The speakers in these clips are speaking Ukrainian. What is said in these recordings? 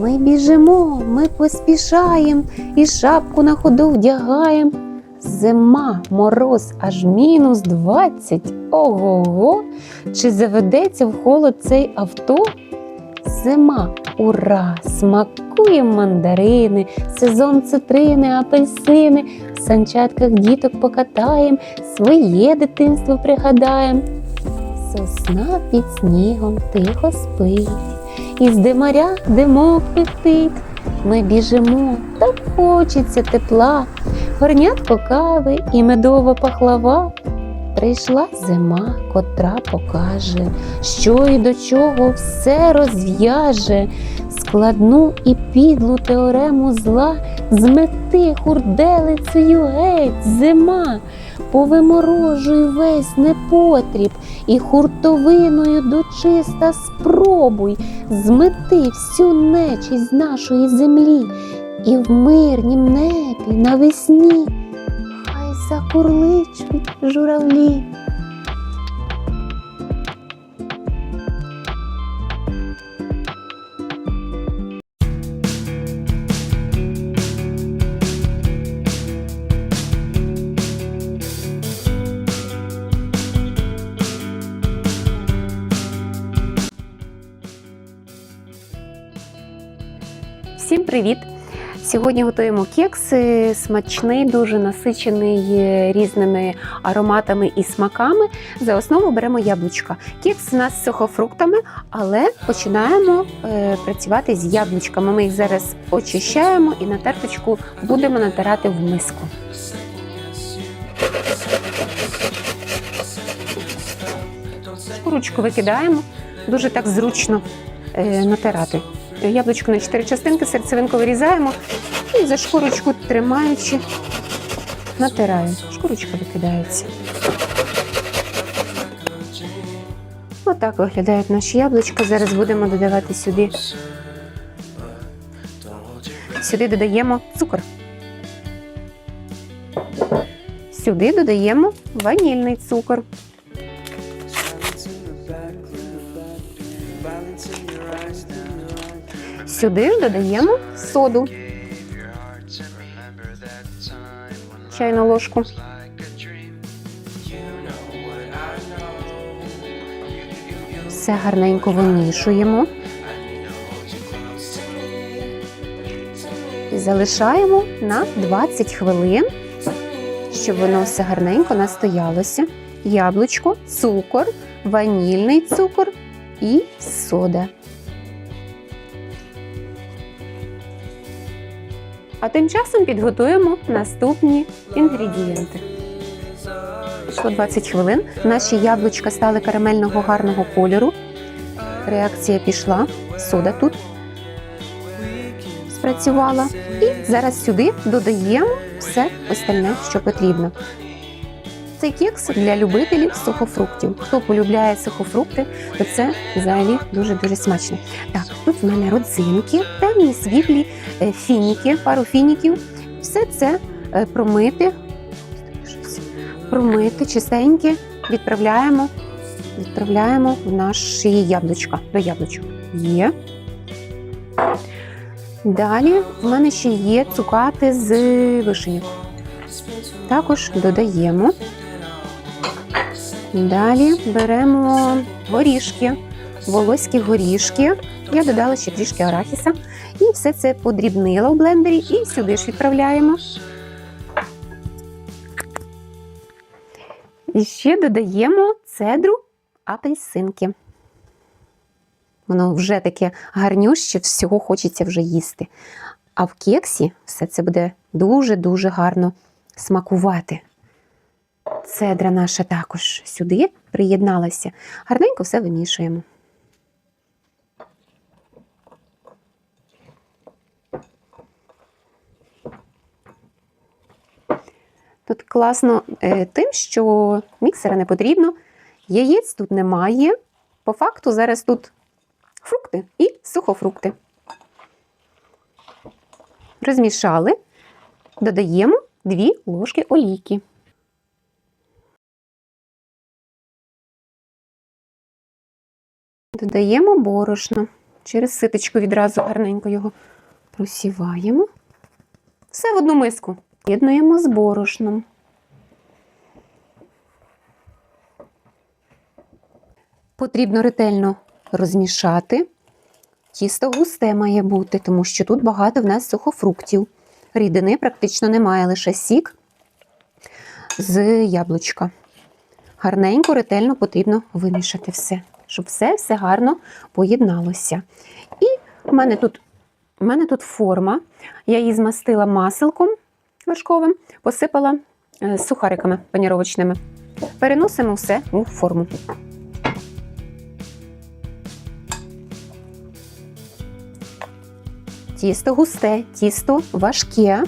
Ми біжимо, ми поспішаєм і шапку на ходу вдягаєм. Зима, мороз аж мінус двадцять. Ого-го! Чи заведеться в холод цей авто? Зима, ура! Смакує мандарини, сезон цитрини, апельсини. В санчатках діток покатаєм, своє дитинство пригадаєм. Сосна під снігом тихо спить, із димаря димок летить. Ми біжимо, так хочеться тепла, горнятко кави і медова пахлава. Прийшла зима, котра покаже, що і до чого все розв'яже, складну і підлу теорему зла змети хурделицею геть зима, повиморожуй весь непотріб і хуртовиною дочиста спробуй змети всю нечість з нашої землі, і в мирнім небі навесні хай закурличуть журавлі. Привіт! Сьогодні готуємо кекс смачний, дуже насичений е, різними ароматами і смаками. За основу беремо яблучка. Кекс у нас з сухофруктами, але починаємо е, працювати з яблучками. Ми їх зараз очищаємо і на терточку будемо натирати в миску. Шкурочку викидаємо, дуже так зручно е, натирати. Яблучко на 4 частинки, серцевинку вирізаємо і за шкурочку тримаючи, натираю. Шкурочка викидається. Отак виглядають наші яблучка. Зараз будемо додавати сюди. Сюди додаємо цукор. Сюди додаємо ванільний цукор. Сюди додаємо соду. Чайну ложку. Все гарненько вимішуємо. І залишаємо на 20 хвилин, щоб воно все гарненько настоялося. Яблучко, цукор, ванільний цукор і сода. А тим часом підготуємо наступні інгредієнти. Пішло 20 хвилин. Наші яблучка стали карамельного гарного кольору. Реакція пішла, сода тут спрацювала. І зараз сюди додаємо все остальне, що потрібно. Цей кекс для любителів сухофруктів. Хто полюбляє сухофрукти, то це взагалі дуже-дуже смачно. Так, тут в мене родзинки, темні світлі е, фініки, пару фініків. Все це е, промити, промити чистеньке, відправляємо, відправляємо в наші яблучка, до яблучок. Є. Далі в мене ще є цукати з вишеньок. Також додаємо. Далі беремо горішки, волоські горішки. Я додала ще трішки арахіса. І все це подрібнила в блендері і сюди ж відправляємо. І ще додаємо цедру апельсинки. Воно вже таке гарнюще, всього хочеться вже їсти. А в кексі все це буде дуже-дуже гарно смакувати. Цедра наша також сюди приєдналася. Гарненько все вимішуємо. Тут класно е, тим, що міксера не потрібно, яєць тут немає. По факту зараз тут фрукти і сухофрукти. Розмішали, додаємо 2 ложки олійки. Додаємо борошно. Через ситочку відразу гарненько його просіваємо. Все в одну миску. Єднуємо з борошном. Потрібно ретельно розмішати. Тісто густе має бути, тому що тут багато в нас сухофруктів. Рідини практично немає, лише сік з яблучка. Гарненько, ретельно потрібно вимішати все, щоб все все гарно поєдналося. І в мене тут, в мене тут форма. Я її змастила маселком вершковим, посипала е, сухариками паніровочними. Переносимо все у форму. Тісто густе, тісто важке.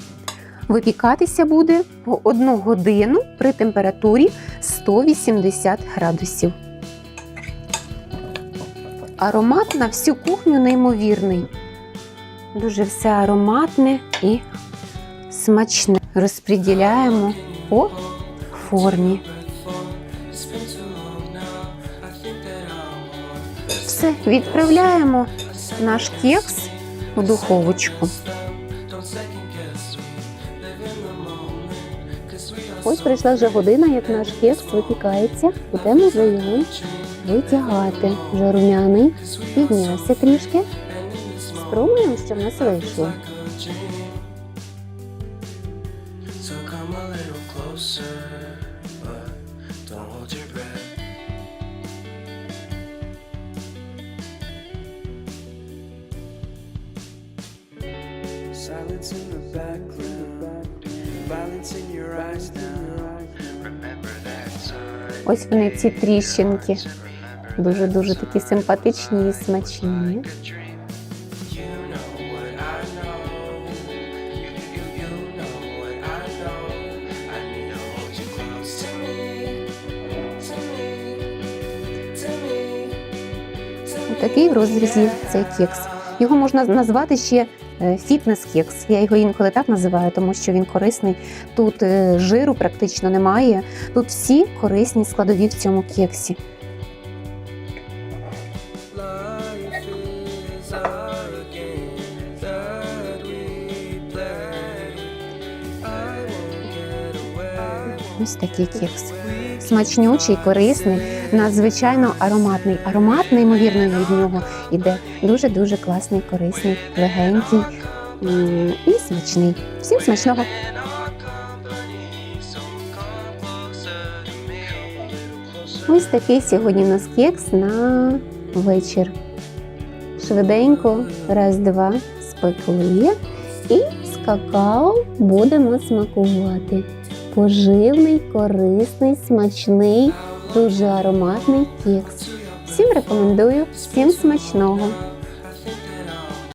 Випікатися буде по 1 годину при температурі 180 градусів. Аромат на всю кухню неймовірний. Дуже все ароматне і смачне. Розподіляємо по формі. Все, відправляємо наш кекс у духовочку. Ось прийшла вже година, як наш кекс випікається. Будемо вже його витягати. Вже рум'яний, піднявся трішки. Спробуємо, що в нас вийшло. Silence in the background, violence in your eyes now. Remember that time. Ось вони ці тріщинки. Дуже-дуже такі симпатичні і смачні. Такий в розрізі цей кекс. Його можна назвати ще фітнес-кекс. Я його інколи так називаю, тому що він корисний. Тут е, жиру практично немає. Тут всі корисні складові в цьому кексі. Ось такий кекс. Смачнючий, корисний, надзвичайно ароматний. Аромат, неймовірно, від нього іде дуже-дуже класний, корисний, легенький і смачний. Всім смачного! Ось такий сьогодні у нас кекс на вечір. Швиденько, раз-два спекли і з какао будемо смакувати. Поживний, корисний, смачний, дуже ароматний кекс. Всім рекомендую, всім смачного!